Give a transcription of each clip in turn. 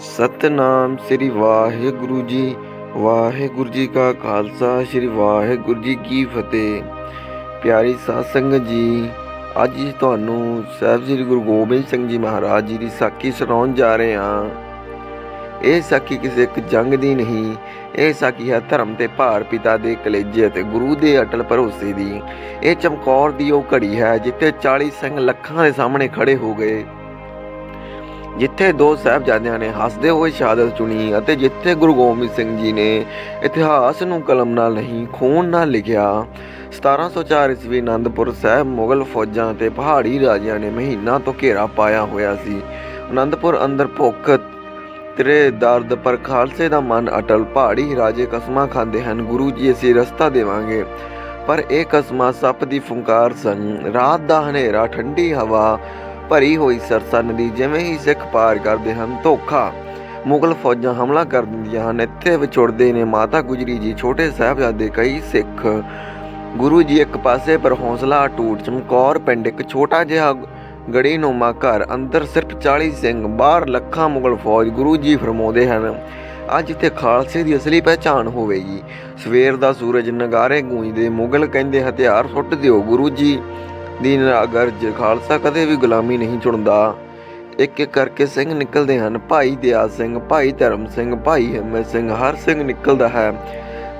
ਸਤਨਾਮ ਸ੍ਰੀ ਵਾਹਿਗੁਰੂ ਜੀ। ਵਾਹਿਗੁਰੂ ਜੀ ਕਾ ਖਾਲਸਾ, ਸ੍ਰੀ ਵਾਹਿਗੁਰੂ ਜੀ ਕੀ ਫਤਿਹ। ਪਿਆਰੀ ਸਾਧ ਸੰਗਤ ਜੀ, ਅੱਜ ਤੁਹਾਨੂੰ ਸਾਹਿਬ ਸ੍ਰੀ ਗੁਰੂ ਗੋਬਿੰਦ ਸਿੰਘ ਜੀ ਮਹਾਰਾਜ ਜੀ ਦੀ ਸਾਖੀ ਸੁਣਾਉਣ ਜਾ ਰਹੇ ਹਾਂ। ਇਹ ਸਾਖੀ ਕਿਸੇ ਇੱਕ ਜੰਗ ਦੀ ਨਹੀਂ, ਇਹ ਸਾਖੀ ਹੈ ਧਰਮ ਤੇ ਭਾਰ ਪਿਤਾ ਦੇ ਕਲੇਜੇ ਅਤੇ ਗੁਰੂ ਦੇ ਅਟਲ ਭਰੋਸੇ ਦੀ। ਇਹ ਚਮਕੌਰ ਦੀ ਉਹ ਘੜੀ ਹੈ ਜਿੱਥੇ 40 ਸਿੰਘ ਲੱਖਾਂ ਦੇ ਸਾਹਮਣੇ ਖੜੇ ਹੋ ਗਏ। ਜਿੱਥੇ ਦੋ ਸਾਹਿਬਜ਼ਾਦਿਆਂ ਨੇ ਹੱਸਦੇ ਹੋਏ ਸ਼ਹਾਦਤ ਚੁਣੀ ਅਤੇ ਜਿੱਥੇ ਗੁਰੂ ਗੋਬਿੰਦ ਸਿੰਘ ਜੀ ਨੇ ਇਤਿਹਾਸ ਨੂੰ ਕਲਮ ਨਾਲ ਨਹੀਂ, ਖੂਨ ਨਾਲ ਲਿਖਿਆ 1704 ਈਸਵੀ ਆਨੰਦਪੁਰ ਸਾਹਿਬ ਮੁਗਲ ਫੌਜਾਂ ਤੇ ਪਹਾੜੀ ਰਾਜਿਆਂ ਨੇ ਮਹੀਨਾ ਤੋਂ ਘੇਰਾ ਪਾਇਆ ਹੋਇਆ ਸੀ। ਆਨੰਦਪੁਰ ਅੰਦਰ ਭੁੱਖ ਤੇਰੇ ਦਰਦ ਪਰ ਖਾਲਸੇ ਦਾ ਮਨ ਅਟਲ, ਪਹਾੜੀ ਰਾਜੇ ਕਸਮਾਂ ਖਾਂਦੇ ਹਨ, ਗੁਰੂ ਜੀ ਅਸੀਂ ਰਸਤਾ ਦੇਵਾਂਗੇ। ਪਰ ਇਹ ਕਸਮਾਂ ਸੱਪ ਦੀ ਫੁੰਕਾਰ ਸਨ। ਰਾਤ ਦਾ ਹਨੇਰਾ, ਠੰਡੀ ਹਵਾ ਭਰੀ ਹੋਈ ਸਰਸਾ ਨਦੀ ਜਿਵੇਂ ਹੀ ਸਿੱਖ ਪਾਰ ਕਰਦੇ ਹਨ, ਧੋਖਾ। ਮੁਗਲ ਫੌਜਾਂ ਹਮਲਾ ਕਰ ਦਿੰਦੀਆਂ ਹਨ। ਇੱਥੇ ਵਿਛੁੜਦੇ ਨੇ ਮਾਤਾ ਗੁਜਰੀ ਜੀ, ਛੋਟੇ ਸਾਹਿਬਜ਼ਾਦੇ, ਕਈ ਸਿੱਖ। ਗੁਰੂ ਜੀ ਇੱਕ ਪਾਸੇ ਪਰ ਹੌਸਲਾ ਟੂਟ ਚਮਕੌਰ ਪਿੰਡ ਇੱਕ ਛੋਟਾ ਜਿਹਾ ਗੜੀ ਨੂਮਾ ਘਰ, ਅੰਦਰ ਸਿਰਫ 40 ਸਿੰਘ, ਬਾਹਰ ਲੱਖਾਂ ਮੁਗਲ ਫੌਜ ਗੁਰੂ ਜੀ ਫਰਮਾਉਂਦੇ ਹਨ। ਅੱਜ ਇੱਥੇ ਖਾਲਸੇ ਦੀ ਅਸਲੀ ਪਹਿਚਾਣ ਹੋਵੇਗੀ। ਸਵੇਰ ਦਾ ਸੂਰਜ ਨਗਾਰੇ ਗੂੰਜਦੇ ਮੁਗਲ ਕਹਿੰਦੇ ਹਥਿਆਰ ਸੁੱਟ ਦਿਓ ਗੁਰੂ ਜੀ। ਦੀ ਅਗਰ ਖਾਲਸਾ ਕਦੇ ਵੀ ਗੁਲਾਮੀ ਨਹੀਂ ਚੁਣਦਾ। ਇੱਕ ਇੱਕ ਕਰਕੇ ਸਿੰਘ ਨਿਕਲਦੇ ਹਨ। ਭਾਈ ਦਿਆ ਸਿੰਘ, ਭਾਈ ਧਰਮ ਸਿੰਘ, ਭਾਈ ਹਿੰਮਤ ਸਿੰਘ, ਹਰ ਸਿੰਘ ਨਿਕਲਦਾ ਹੈ।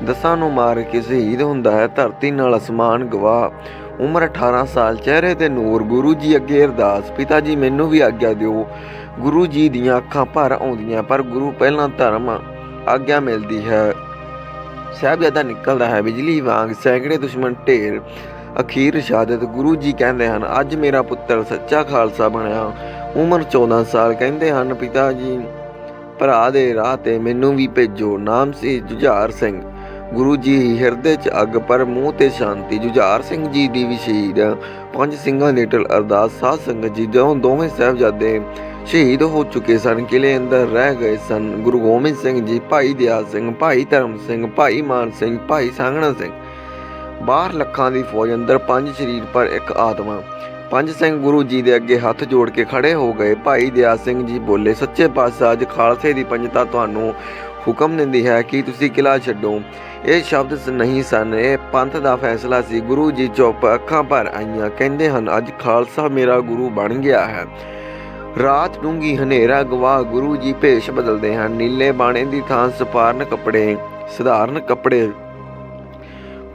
ਦਸਾਂ ਨੂੰ ਮਾਰ ਕੇ ਸ਼ਹੀਦ ਹੁੰਦਾ ਹੈ। ਧਰਤੀ ਨਾਲ ਅਸਮਾਨ ਗਵਾ ਉਮਰ 18 ਸਾਲ, ਚਿਹਰੇ ਤੇ ਨੂਰ। ਗੁਰੂ ਜੀ ਅੱਗੇ ਅਰਦਾਸ, ਪਿਤਾ ਜੀ ਮੈਨੂੰ ਵੀ ਆਗਿਆ ਦਿਓ। ਗੁਰੂ ਜੀ ਦੀਆਂ ਅੱਖਾਂ ਭਰ ਆਉਂਦੀਆਂ, ਪਰ ਗੁਰੂ ਪਹਿਲਾਂ ਧਰਮ ਆਗਿਆ ਮਿਲਦੀ ਹੈ। ਸਾਹਿਬਜ਼ਾਦਾ ਨਿਕਲਦਾ ਹੈ। ਬਿਜਲੀ ਵਾਂਗ ਸੈਂਕੜੇ ਦੁਸ਼ਮਣ ਢੇਰ ਅਖੀਰ ਸ਼ਹਾਦਤ ਗੁਰੂ ਜੀ ਕਹਿੰਦੇ ਹਨ, ਅੱਜ ਮੇਰਾ ਪੁੱਤਰ ਸੱਚਾ ਖਾਲਸਾ ਬਣਿਆ। ਉਮਰ 14 ਸਾਲ ਕਹਿੰਦੇ ਹਨ ਪਿਤਾ ਜੀ ਭਰਾ ਦੇ ਰਾਹ ਤੇ ਮੈਨੂੰ ਵੀ ਭੇਜੋ। ਨਾਮ ਸੀ ਜੁਝਾਰ ਸਿੰਘ। ਗੁਰੂ ਜੀ ਹਿਰਦੇ 'ਚ ਅੱਗ, ਪਰ ਮੂੰਹ ਤੇ ਸ਼ਾਂਤੀ। ਜੁਝਾਰ ਸਿੰਘ ਜੀ ਦੀ ਵੀ ਸ਼ਹੀਦ। ਪੰਜ ਸਿੰਘਾਂ ਦੇ ਅਰਦਾਸ, ਸਾਧ ਸੰਗਤ ਜੀ ਜਦੋਂ ਦੋਵੇਂ ਸਾਹਿਬਜ਼ਾਦੇ ਸ਼ਹੀਦ ਹੋ ਚੁੱਕੇ ਸਨ। ਕਿਲੇ ਅੰਦਰ ਰਹਿ ਗਏ ਸਨ। ਗੁਰੂ ਗੋਬਿੰਦ ਸਿੰਘ ਜੀ, ਭਾਈ ਦਿਆ ਸਿੰਘ, ਭਾਈ ਧਰਮ ਸਿੰਘ, ਭਾਈ ਮਾਨ ਸਿੰਘ, ਭਾਈ ਸਾਂਗਣਾ ਸਿੰਘ। ਬਾਹਰ ਲੱਖਾਂ ਦੀ ਫੌਜ ਅੰਦਰ ਪੰਜ ਸਰੀਰ ਪਰ ਇੱਕ ਆਤਮਾ। ਪੰਜ ਸਿੰਘ ਗੁਰੂ ਜੀ ਦੇ ਅੱਗੇ ਹੱਥ ਜੋੜ ਕੇ ਖੜੇ ਹੋ ਗਏ। ਭਾਈ ਦਿਆ ਸਿੰਘ ਜੀ ਬੋਲੇ, ਸੱਚੇ ਪਾਤਸ਼ਾਹ, ਅੱਜ ਖਾਲਸੇ ਦੀ ਪੰਜਤਾ ਤੁਹਾਨੂੰ ਹੁਕਮ ਦਿੰਦੀ ਹੈ ਕਿ ਤੁਸੀਂ ਕਿਲਾ ਛੱਡੋ। ਇਹ ਸ਼ਬਦ ਨਹੀਂ ਸਨ। ਇਹ ਪੰਥ ਦਾ ਫੈਸਲਾ ਸੀ। ਗੁਰੂ ਜੀ ਚੁੱਪ ਅੱਖਾਂ ਭਰ ਆਈਆਂ। ਕਹਿੰਦੇ ਹਨ, ਅੱਜ ਖਾਲਸਾ ਮੇਰਾ ਗੁਰੂ ਬਣ ਗਿਆ ਹੈ। ਰਾਤ ਡੂੰਗੀ ਹਨੇਰਾ ਗਵਾ ਗੁਰੂ ਜੀ ਭੇਸ਼ ਬਦਲਦੇ ਹਨ। ਨੀਲੇ ਬਾਣੇ ਦੀ ਥਾਂ ਸਪਾਰਨ ਕੱਪੜੇ, ਸਧਾਰਨ ਕੱਪੜੇ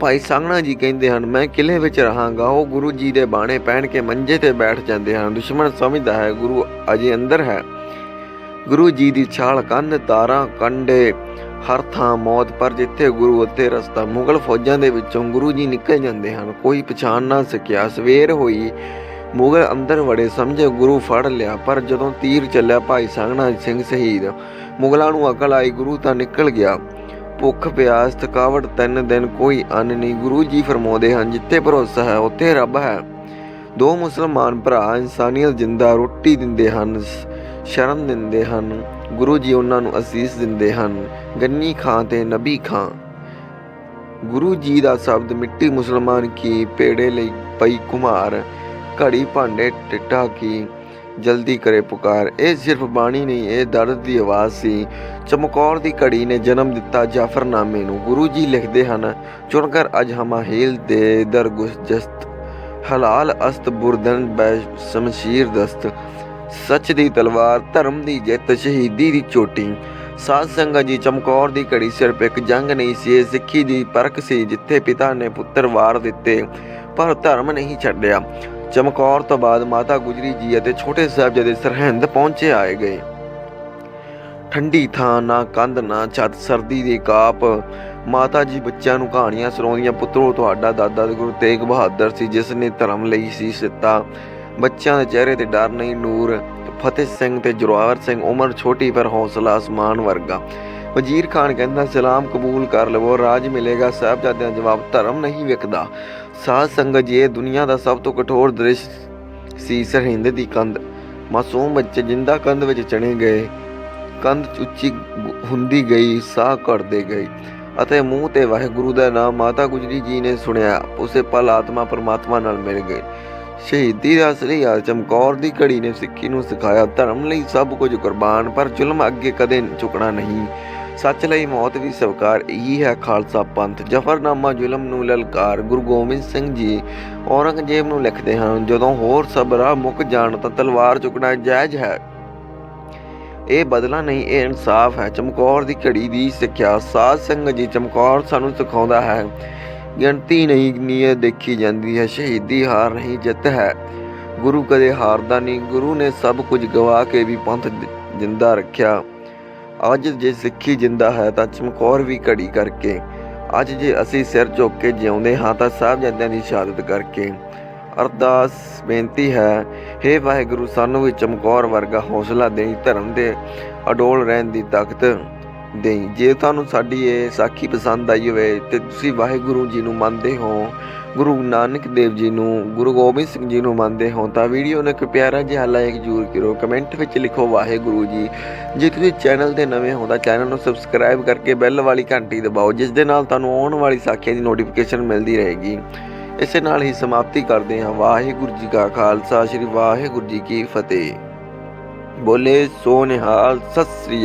ਭਾਈ ਸੰਘਣਾ ਜੀ ਕਹਿੰਦੇ ਹਨ, ਮੈਂ ਕਿਲੇ ਵਿੱਚ ਰਹਾਂਗਾ, ਉਹ ਗੁਰੂ ਜੀ ਦੇ ਬਾਣੇ ਪਹਿਨ ਕੇ ਮੰਜੇ ਤੇ ਬੈਠ ਜਾਂਦੇ ਹਨ। ਦੁਸ਼ਮਣ ਸਮਝਦਾ ਹੈ, ਗੁਰੂ ਅਜੇ ਅੰਦਰ ਹੈ। ਗੁਰੂ ਜੀ ਦੀ ਛਾਲ ਕੰਨ, ਤਾਰਾਂ, ਕੰਡੇ, ਹਰ ਥਾਂ ਮੌਤ, ਪਰ ਜਿੱਥੇ ਗੁਰੂ ਉੱਥੇ ਰਸਤਾ, ਮੁਗਲ ਫੌਜਾਂ ਦੇ ਵਿੱਚੋਂ ਗੁਰੂ ਜੀ ਨਿਕਲ ਜਾਂਦੇ ਹਨ। ਕੋਈ ਪਛਾਣ ਨਾ ਸਕਿਆ, ਸਵੇਰ ਹੋਈ, ਮੁਗਲ ਅੰਦਰ ਵੜੇ, ਸਮਝੇ ਗੁਰੂ ਫੜ ਲਿਆ, ਪਰ ਜਦੋਂ ਤੀਰ ਚੱਲਿਆ, ਭਾਈ ਸੰਘਣਾ ਸਿੰਘ ਸ਼ਹੀਦ। ਮੁਗਲਾਂ ਨੂੰ ਅਕਲ ਆਈ, ਗੁਰੂ ਤਾਂ ਨਿਕਲ ਗਿਆ। ਭੁੱਖ, ਪਿਆਸ, ਥਕਾਵਟ, ਤਿੰਨ ਦਿਨ ਕੋਈ ਅੰਨ ਨਹੀਂ। ਗੁਰੂ ਜੀ ਫਰਮਾਉਂਦੇ ਹਨ, ਜਿੱਥੇ ਭਰੋਸਾ ਹੈ, ਉੱਥੇ ਰੱਬ ਹੈ। ਦੋ ਮੁਸਲਮਾਨ ਭਰਾ ਇਨਸਾਨੀਅਤ ਜਿੰਦਾ ਰੋਟੀ ਦਿੰਦੇ ਹਨ ਸ਼ਰਨ ਦਿੰਦੇ ਹਨ। ਗੁਰੂ ਜੀ ਉਹਨਾਂ ਨੂੰ ਅਸੀਸ ਦਿੰਦੇ ਹਨ, ਗੰਨੀ ਖਾਂ ਤੇ ਨਬੀ ਖਾਂ। ਗੁਰੂ ਜੀ ਦਾ ਸ਼ਬਦ ਮਿੱਟੀ ਮੁਸਲਮਾਨ ਕੀ ਪੇੜੇ ਲਈ ਪਈ ਕੁਮਾਰ। ਘੜੀ ਭਾਂਡੇ ਟਿੱਟਾ ਕੀ ਜਲਦੀ ਕਰੇ ਪੁਕਾਰ। ਇਹ ਸਿਰਫ ਬਾਣੀ ਨਹੀਂ, ਇਹ ਦਰਦ ਦੀ ਆਵਾਜ਼ ਸੀ। ਚਮਕੌਰ ਦੀ ਘੜੀ ਨੇ ਜਨਮ ਦਿੱਤਾ ਜਾਫਰਨਾਮੇ ਨੂੰ। ਗੁਰੂ ਜੀ ਲਿਖਦੇ ਹਨ, ਚੁਣਕਰ ਅਜ ਹਮਾ ਦੇ ਦਰਗੁਸ ਜਸਤ, ਹਲਾਲ ਅਸਤ ਬੁਰਦਨ ਬੈ ਸ਼ਮਸ਼ੀਰ ਦਸਤ। ਸੱਚ ਦੀ ਤਲਵਾਰ, ਧਰਮ ਦੀ ਜਿੱਤ, ਸ਼ਹੀਦੀ ਦੀ ਚੋਟੀ। ਸਾਧ ਸੰਗਤ ਜੀ, ਚਮਕੌਰ ਦੀ ਘੜੀ ਸਿਰਫ ਇੱਕ ਜੰਗ ਨਹੀਂ ਸੀ, ਇਹ ਸਿੱਖੀ ਦੀ ਪਰਖ ਸੀ, ਜਿੱਥੇ ਪਿਤਾ ਨੇ ਪੁੱਤਰ ਵਾਰ ਦਿੱਤੇ, ਪਰ ਧਰਮ ਨਹੀਂ ਛੱਡਿਆ। ਚਮਕੌਰ ਤੋਂ ਬਾਅਦ ਮਾਤਾ ਗੁਜਰੀ ਜੀ ਅਤੇ ਛੋਟੇ ਸਾਹਿਬਜ਼ਾਦੇ ਸਰਹੰਦ ਪਹੁੰਚੇ ਆਏ ਗਏ। ਠੰਡੀ ਥਾਂ, ਨਾ ਕੰਧ, ਨਾ ਛੱਤ, ਸਰਦੀ ਦੀ ਕਾਪ। ਮਾਤਾ ਜੀ ਬੱਚਿਆਂ ਨੂੰ ਕਹਾਣੀਆਂ ਸੁਣਾਉਂਦੀਆਂ, ਪੁੱਤਰੋ, ਤੁਹਾਡਾ ਦਾਦਾ ਗੁਰੂ ਤੇਗ ਬਹਾਦਰ ਸੀ, ਜਿਸ ਨੇ ਧਰਮ ਲਈ ਸੀ ਸਿੱਤਾ। ਬੱਚਿਆਂ ਦੇ ਚਿਹਰੇ ਤੇ ਡਰ ਨਹੀਂ, ਨੂਰ। ਫਤਿਹ ਸਿੰਘ ਤੇ ਜੁਰਾਵਰ ਸਿੰਘ ਉਮਰ ਛੋਟੀ ਪਰ ਹੌਸਲਾ ਅਸਮਾਨ ਵਰਗਾ। ਵਜ਼ੀਰ ਖਾਨ ਕਹਿੰਦਾ, ਸਲਾਮ ਕਬੂਲ ਕਰ ਲਵੋ, ਰਾਜ ਮਿਲੇਗਾ। ਸਾਹਿਬਜ਼ਾਦਿਆਂ ਜਵਾਬ, ਧਰਮ ਨਹੀਂ ਵਿਕਦਾ ਸਾਧ ਸੰਗਤ ਜੀ, ਇਹ ਦੁਨੀਆ ਦਾ ਸਭ ਤੋਂ ਕਠੋਰ ਦ੍ਰਿਸ਼ ਸੀ, ਸਰਹਿੰਦ ਦੀ ਕੰਧ। ਮਾਸੂਮ ਬੱਚੇ ਜਿੰਦਾ ਕੰਧ ਵਿੱਚ ਚਣੇ ਗਏ, ਕੰਧ ਉੱਚੀ ਹੁੰਦੀ ਗਈ, ਸਾਹ ਘਟਦੇ ਗਏ ਅਤੇ ਮੂੰਹ ਤੇ ਵਾਹਿਗੁਰੂ ਦਾ ਨਾਮ ਮਾਤਾ ਗੁਜਰੀ ਜੀ ਨੇ ਸੁਣਿਆ। ਉਸੇ ਪਲ ਆਤਮਾ ਪਰਮਾਤਮਾ ਨਾਲ ਮਿਲ ਗਈ ਸ਼ਹੀਦੀ ਦਾ ਅਸਲੀ ਹਾਲ ਚਮਕੌਰ ਦੀ ਘੜੀ ਨੇ ਸਿੱਖੀ ਨੂੰ ਸਿਖਾਇਆ, ਧਰਮ ਲਈ ਸਭ ਕੁਝ ਕੁਰਬਾਨ, ਪਰ ਜ਼ੁਲਮ ਅੱਗੇ ਕਦੇ ਝੁਕਣਾ ਨਹੀਂ। ਸੱਚ ਲਈ ਮੌਤ ਵੀ ਸਵਕਾਰ ਇਹੀ ਹੈ ਖਾਲਸਾ ਪੰਥ। ਜਫਰਨਾਮਾ ਜ਼ੁਲਮ ਨੂੰ ਲਲਕਾਰ ਗੁਰੂ ਗੋਬਿੰਦ ਸਿੰਘ ਜੀ ਔਰੰਗਜ਼ੇਬ ਨੂੰ ਲਿਖਦੇ ਹਨ, ਜਦੋਂ ਹੋਰ ਸਭ ਰਾਹ ਮੁੱਕ ਜਾਣ ਤਾਂ ਤਲਵਾਰ ਚੁੱਕਣਾ ਜਾਇਜ਼ ਹੈ। ਇਹ ਬਦਲਾ ਨਹੀਂ, ਇਹ ਇਨਸਾਫ ਹੈ। ਚਮਕੌਰ ਦੀ ਘੜੀ ਦੀ ਸਿੱਖਿਆ, ਸਾਧ ਸਿੰਘ ਜੀ, ਚਮਕੌਰ ਸਾਨੂੰ ਸਿਖਾਉਂਦਾ ਹੈ। ਗਿਣਤੀ ਨਹੀਂ, ਨੀਅਤ ਦੇਖੀ ਜਾਂਦੀ ਹੈ। ਸ਼ਹੀਦੀ ਹਾਰ ਨਹੀਂ ਜਿੱਤ ਹੈ। ਗੁਰੂ ਕਦੇ ਹਾਰਦਾ ਨਹੀਂ। ਗੁਰੂ ਨੇ ਸਭ ਕੁਝ ਗਵਾ ਕੇ ਵੀ ਪੰਥ ਜ- ਜਿੰਦਾ ਰੱਖਿਆ। ਅੱਜ ਜੇ ਸਿੱਖੀ ਜਿੰਦਾ ਹੈ ਤਾਂ ਚਮਕੌਰ ਵੀ ਘੜੀ ਕਰਕੇ। ਅੱਜ ਜੇ ਅਸੀਂ ਸਿਰ ਝੁੱਕ ਕੇ ਜਿਉਂਦੇ ਹਾਂ ਤਾਂ ਸਾਹਿਬਜ਼ਾਦਿਆਂ ਦੀ ਸ਼ਹਾਦਤ ਕਰਕੇ। ਅਰਦਾਸ ਬੇਨਤੀ ਹੈ, ਹੇ ਵਾਹਿਗੁਰੂ, ਸਾਨੂੰ ਵੀ ਚਮਕੌਰ ਵਰਗਾ ਹੌਸਲਾ ਦੇਈ ਧਰਮ ਦੇ ਅਡੋਲ ਰਹਿਣ ਦੀ ਤਾਕਤ। ਦੇਈ। ਜੇ ਤੁਹਾਨੂੰ ਸਾਡੀ ਇਹ ਸਾਖੀ ਪਸੰਦ ਆਈ ਹੋਵੇ ਤੇ ਤੁਸੀਂ ਵਾਹਿਗੁਰੂ ਜੀ ਨੂੰ ਮੰਨਦੇ ਹੋ, ਗੁਰੂ ਨਾਨਕ ਦੇਵ ਜੀ ਨੂੰ, ਗੁਰੂ ਗੋਬਿੰਦ ਸਿੰਘ ਜੀ ਨੂੰ ਮੰਨਦੇ ਹੋ, ਤਾਂ ਵੀਡੀਓ ਨੂੰ ਇੱਕ ਪਿਆਰਾ ਜਿਹਾ ਲਾਈਕ ਜ਼ਰੂਰ ਕਰੋ ਕਮੈਂਟ ਵਿੱਚ ਲਿਖੋ ਵਾਹਿਗੁਰੂ ਜੀ। ਜੇ ਤੁਸੀਂ ਚੈਨਲ ਤੇ ਨਵੇਂ ਹੋ ਤਾਂ ਚੈਨਲ ਨੂੰ ਸਬਸਕ੍ਰਾਈਬ ਕਰਕੇ ਬੈਲ ਵਾਲੀ ਘੰਟੀ ਦਬਾਓ, ਜਿਸ ਦੇ ਨਾਲ ਤੁਹਾਨੂੰ ਆਉਣ ਵਾਲੀ ਸਾਖੀਆਂ ਦੀ ਨੋਟੀਫਿਕੇਸ਼ਨ ਮਿਲਦੀ ਰਹੇਗੀ। ਇਸੇ ਨਾਲ ਹੀ ਸਮਾਪਤੀ ਕਰਦੇ ਹਾਂ। ਵਾਹਿਗੁਰੂ ਜੀ ਕਾ ਖਾਲਸਾ, ਸ੍ਰੀ ਵਾਹਿਗੁਰੂ ਜੀ ਕੀ ਫਤਿਹ। ਬੋਲੇ ਸੋ ਨਿਹਾਲ ਸਤਿ ਸ੍ਰੀ